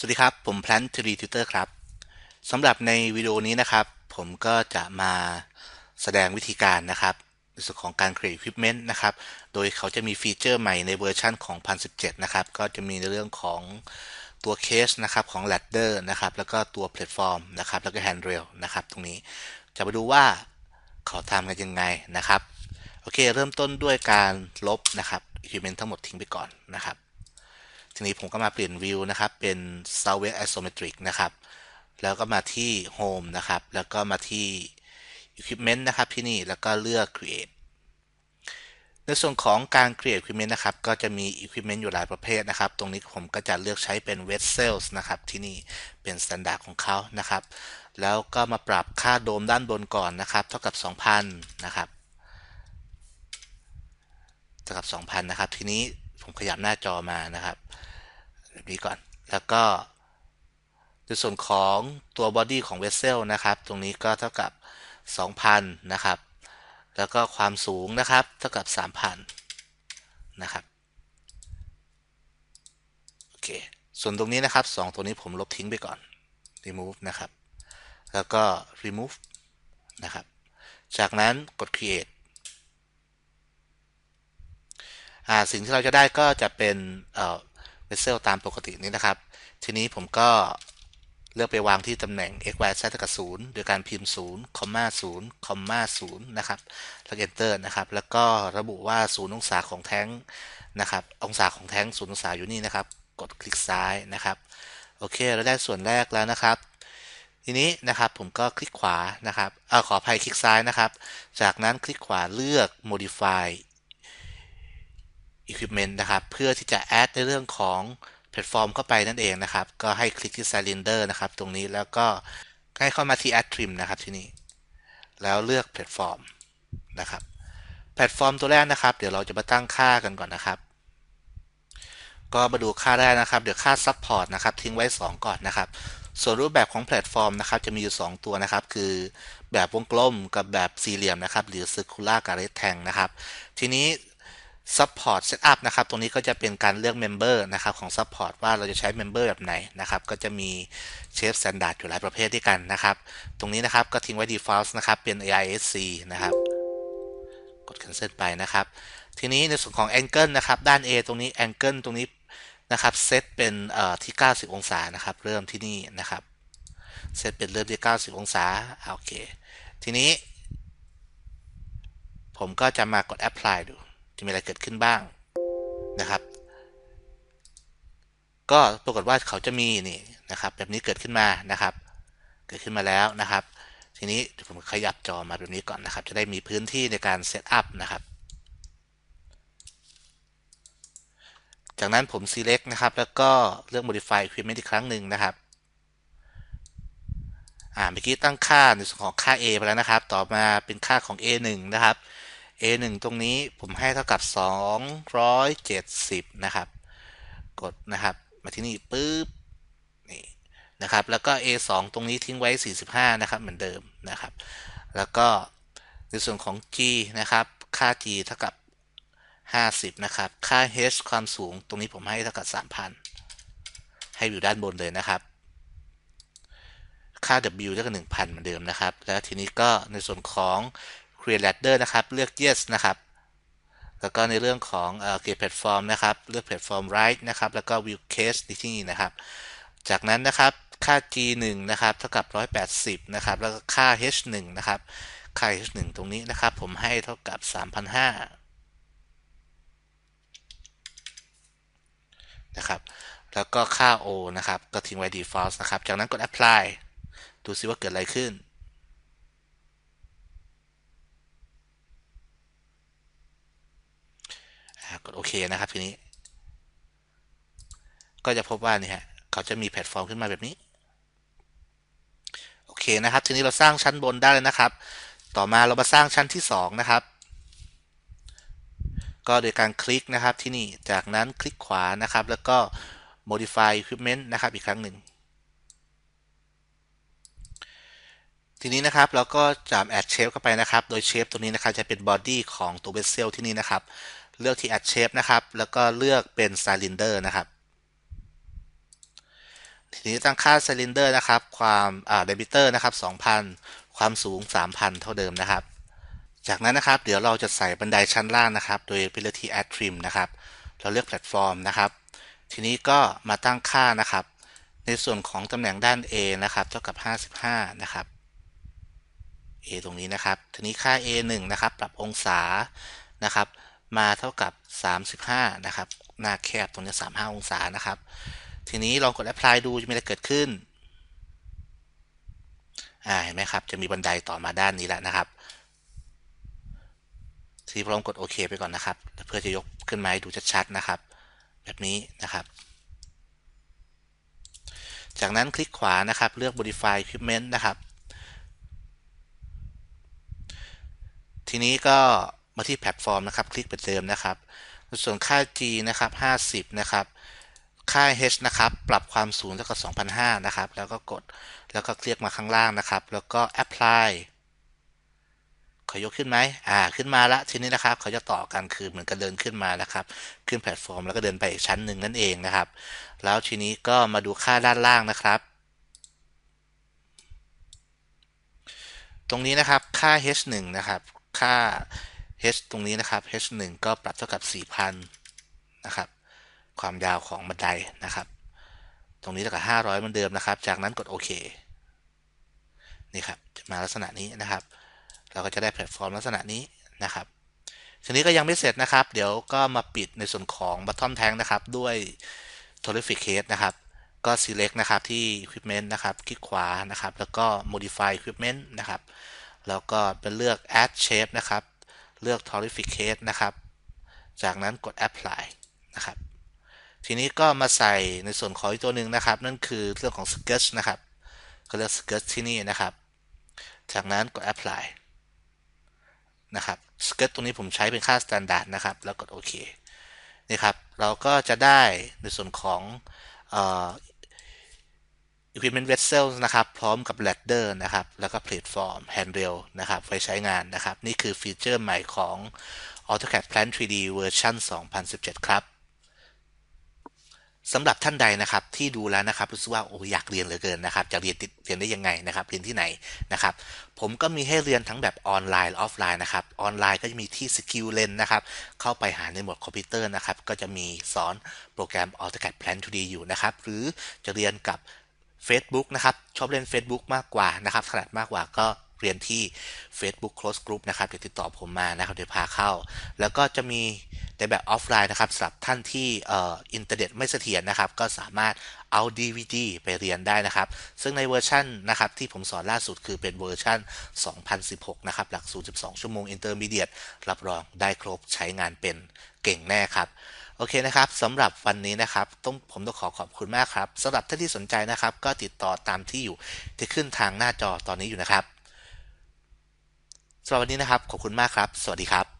สวัสดีครับ ผม Plant 3 Tutor ครับสำหรับในวิดีโอนี้นะครับ ผมก็จะมาแสดงวิธีการนะครับในส่วนของการ create equipment นะครับ โดยเขาจะมีฟีเจอร์ใหม่ในเวอร์ชันของ1017 นะครับ ก็จะมีในเรื่องของตัวเคสนะครับของ ladder นะครับ แล้วก็ตัวแพลตฟอร์มนะครับ แล้วก็ handrail นะครับ ตรงนี้จะมาดูว่าเขาทำกันยังไงนะครับ โอเค เริ่มต้นด้วยการลบนะครับ equipment ทั้งหมดทิ้งไปก่อนนะครับ ทีนี้ผมก็มาเปลี่ยนวิวนะครับ เป็น Southwest Isometric นะครับ แล้วก็มาที่ Home นะครับ แล้วก็มาที่ Equipment นะครับที่นี่แล้วก็เลือก Create ในส่วนของการ Create Equipment นะครับ ก็จะมี Equipment อยู่หลายประเภทนะครับ ตรงนี้ผมก็จะเลือกใช้เป็น Vessels นะครับ ที่นี่เป็น Standard ของเขานะครับ แล้วก็มาปรับค่าโดมด้านบนก่อนนะครับ เท่ากับ 2,000 นะครับ เท่ากับ 2,000 นะครับ ทีนี้ผมขยับหน้าจอมานะครับแบบ นี้ก่อน แล้วก็ในส่วนของตัวบอดี้ของเวสเซลนะครับ ตรงนี้ก็เท่ากับ 2,000 นะครับ แล้วก็ความสูงนะครับ เท่ากับ 3,000 นะครับ โอเค ส่วนตรงนี้นะครับ 2 ตัวนี้ผมลบทิ้งไปก่อน remove นะครับ แล้วก็ remove นะครับ จากนั้นกด create อ่าสิ่งที่เราจะได้ก็จะเป็น เอ่อเวสเซลตามปกตินี้นะครับ ทีนี้ผมก็เลือกไปวางที่ตำแหน่ง x y z เท่ากับ0โดยการพิมพ์0คอมมา0คอมมา0นะครับ แล้ว enter นะครับ แล้วก็ระบุว่า 0 องศาของแท้งนะครับ องศาของแท้ง 0 องศาอยู่นี่นะครับ กดคลิกซ้ายนะครับ โอเค เราได้ส่วนแรกแล้วนะครับ ทีนี้นะครับผมก็คลิกขวานะครับ เออขออภัยคลิกซ้ายนะครับ จากนั้นคลิกขวาเลือก modify equipment นะครับ เพื่อที่จะ add ในเรื่องของแพลตฟอร์มเข้าไปนั่นเองนะครับ ก็ให้คลิกที่ cylinder นะครับ ตรงนี้แล้วก็ให้เข้ามาที่ add trim นะครับที่นี่แล้วเลือกแพลตฟอร์มนะครับ แพลตฟอร์มตัวแรกนะครับ เดี๋ยวเราจะมาตั้งค่ากันก่อนนะครับก็มาดูค่าแรกนะครับ เดี๋ยวค่า support นะครับทิ้งไว้ 2 ก่อนนะครับ ส่วนรูปแบบของแพลตฟอร์มนะครับจะมีอยู่ 2 ตัวนะครับ คือแบบวงกลมกับแบบสี่เหลี่ยมนะครับ หรือ circular กับ rectangle นะครับ ทีนี้ Support Setup นะครับ ตรงนี้ก็จะเป็นการเลือก Member นะครับของ Support ว่าเราจะใช้ Member แบบไหนนะครับ ก็จะมีเชฟ Standard อยู่หลายประเภทด้วยกันนะครับ ตรงนี้นะครับก็ทิ้งไว้ Default นะครับ เป็น AISC นะครับ กด Cancel ไปนะครับ ทีนี้ในส่วนของ Angle นะครับ ด้าน A ตรงนี้ Angle ตรงนี้นะครับ เซตเป็นเอ่อที่ 90 องศานะครับ เริ่มที่นี่นะครับ เซตเป็นเริ่มที่ 90 องศา โอเค ทีนี้ ผมก็จะมากด Apply ดู จะมีอะไรเกิดขึ้นบ้างนะครับ ก็ปรากฏว่าเขาจะมีนี่นะครับ แบบนี้เกิดขึ้นมานะครับ เกิดขึ้นมาแล้วนะครับ ทีนี้ผมขยับจอมาแบบนี้ก่อนนะครับ จะได้มีพื้นที่ในการเซตอัพนะครับ จากนั้นผม select นะครับ แล้วก็เลือก modify equipment อีกครั้งหนึ่งนะครับอ่าเมื่อกี้ตั้งค่าในส่วนของค่า a ไปแล้วนะครับ ต่อมาเป็นค่าของ a1 นะครับ a1 ตรงนี้ผมให้เท่ากับ 270 นะครับ กดนะครับ มาที่นี่ปุ๊บนี่นะครับ แล้วก็ a2 ตรงนี้ทิ้งไว้ 45 นะครับ เหมือนเดิมนะครับ แล้วก็ในส่วนของ g นะครับ ค่า g เท่ากับ 50 นะครับ ค่า h ความสูงตรงนี้ผมให้เท่ากับ 3,000 ให้อยู่ด้านบนเลยนะครับ ค่า w เท่ากับ 1,000 เหมือนเดิมนะครับ แล้วทีนี้ก็ในส่วนของ create ladder นะครับ เลือก yes นะครับ แล้วก็ในเรื่องของเอ่อ create platform นะครับ เลือก platform right นะครับ แล้วก็ view case ที่นี่นะครับ จากนั้นนะครับ ค่า g 1 นะครับ เท่ากับ 180 นะครับ แล้วก็ค่า h 1 นะครับ ค่า h 1 ตรงนี้นะครับ ผมให้เท่ากับ 3,500นะครับ แล้วก็ค่า o นะครับ ก็ทิ้งไว้ default นะครับ จากนั้นกด apply ดูซิว่าเกิดอะไรขึ้นกดโอ เคนะครับทีนี้ ก็จะพบว่านี่ฮะเขาจะมีแพลตฟอร์มขึ้นมาแบบนี้ โอเคนะครับ ทีนี้เราสร้างชั้นบนได้เลยนะครับ ต่อมาเรามาสร้างชั้นที่ 2 นะครับ ก็โดยการคลิกนะครับที่นี่ จากนั้นคลิกขวานะครับ แล้วก็ modify equipment นะครับอีกครั้งหนึ่งทีนี้นะครับเราก็จาม add shape เข้าไปนะครับ โดย shape ตัวนี้นะครับจะเป็น body ของตัว vessel ที่นี่นะครับ เลือกที่ add shape นะครับ แล้วก็เลือกเป็น cylinder นะครับ ทีนี้ตั้งค่าซิลินเดอร์นะครับ ความอ่าเดบิเตอร์นะครับ 2,000 ความสูง 3,000 เท่าเดิมนะครับ จากนั้นนะครับ เดี๋ยวเราจะใส่บันไดชั้นล่างนะครับ โดย ability add trim นะครับ เราเลือกแพลตฟอร์มนะครับ ทีนี้ก็มาตั้งค่านะครับ ในส่วนของตำแหน่งด้าน A นะครับ เท่ากับ 55 นะครับ A ตรงนี้นะครับ ทีนี้ค่า A 1นะครับ ปรับองศานะครับ มาเท่ากับ 35 นะครับ หน้าแคบตรงนี้ 35 องศานะครับ ทีนี้ลองกด apply ดูจะมีอะไรเกิดขึ้น อ่า เห็นไหมครับ จะมีบันไดต่อมาด้านนี้แล้วนะครับ ทีนี้ลองกดโอเคไปก่อนนะครับ เพื่อจะยกขึ้นมาให้ดูชัดๆนะครับ แบบนี้นะครับ จากนั้นคลิกขวานะครับ เลือก modify equipment นะครับ ทีนี้ก็ มาที่แพลตฟอร์มนะครับ คลิกเป็นเดิมนะครับ ส่วนค่า G นะครับ 50 นะครับ ค่า H นะครับ ปรับความสูงเท่ากับ2,005นะครับ แล้วก็กด แล้วก็คลิกมาข้างล่างนะครับ แล้วก็ apply ขอยกขึ้นไหมอ่า ขึ้นมาละทีนี้นะครับ เขาจะต่อกันคือเหมือนกับเดินขึ้นมานะครับ ขึ้นแพลตฟอร์มแล้วก็เดินไปอีกชั้นหนึ่งนั่นเองนะครับ แล้วทีนี้ก็มาดูค่าด้านล่างนะครับ ตรงนี้นะครับ ค่า H1 นะครับ ค่า H ตรงนี้นะครับ H1 ก็ปรับเท่ากับ 4,000 นะครับ ความยาวของบันไดนะครับ ตรงนี้เท่ากับ 500เหมือนเดิมนะครับ จากนั้นกดโอเคนี่ครับมาลักษณะนี้นะครับ เราก็จะได้แพลตฟอร์มลักษณะนี้นะครับทีนี้ก็ยังไม่เสร็จนะครับ เดี๋ยวก็มาปิดในส่วนของ bottom tank นะครับ ด้วย terrific case นะครับ ก็ select นะครับที่ equipment นะครับ คลิกขวานะครับ แล้วก็ modify equipment นะครับ แล้วก็เป็นเลือก add shape นะครับ เลือก terrific case นะครับ จากนั้นกด apply นะครับ ทีนี้ก็มาใส่ในส่วนของอีกตัวหนึ่งนะครับ นั่นคือเรื่องของ sketch นะครับก็เลือก sketch ที่นี่นะครับ จากนั้นกด apply นะครับ sketch ตรงนี้ผมใช้เป็นค่า standard นะครับ แล้วกดโอเคนี่ครับ เราก็จะได้ในส่วนของ equipment vessel นะครับ พร้อมกับ ladder นะครับ แล้วก็ platform handrail นะครับ ไว้ใช้งานนะครับ นี่คือฟีเจอร์ใหม่ของ AutoCAD Plan 3D เวอร์ชัน2017 ครับสำหรับท่านใดนะครับที่ดูแล้วนะครับรู้สึกว่าโอ้อยากเรียนเหลือเกินนะครับจะเรียนติดเรียนได้ยังไงนะครับเรียนที่ไหนนะครับ ผมก็มีให้เรียนทั้งแบบออนไลน์ออฟไลน์นะครับออนไลน์ก็จะมีที่ Skill l e n นะครับเข้าไปหาในหมวดคอมพิวเตอร์นะครับก็จะมีสอนโปรแกรม AutoCAD Plan 2D อยู่นะครับหรือจะเรียนกับ Facebook นะครับ ชอบเล่น Facebook มากกว่านะครับถนัดมากกว่าก็เรียนที่ Facebook Close Group นะครับเดี๋ยวติดต่อผมมานะครับเดี๋ยวพาเข้า แล้วก็จะมีในแบบออฟไลน์นะครับสำหรับท่านที่อ่ออินเทอร์เน็ตไม่เสถียรนะครับ ก็สามารถเอา DVD ไปเรียนได้นะครับ ซึ่งในเวอร์ชันนะครับที่ผมสอนล่าสุดคือเป็นเวอร์ชัน 2016 นะครับ หลักสูตร 12 ชั่วโมงอินเตอร์มีเดียตรับรองได้ครบใช้งานเป็นเก่งแน่ครับ โอเคนะครับสำหรับวันนี้นะครับต้องผมต้องขอขอบคุณมากครับสำหรับท่านที่สนใจนะครับ ก็ติดต่อตามที่อยู่ที่ขึ้นทางหน้าจอตอนนี้อยู่นะครับสำหรับวันนี้นะครับขอบคุณมากครับ สวัสดีครับ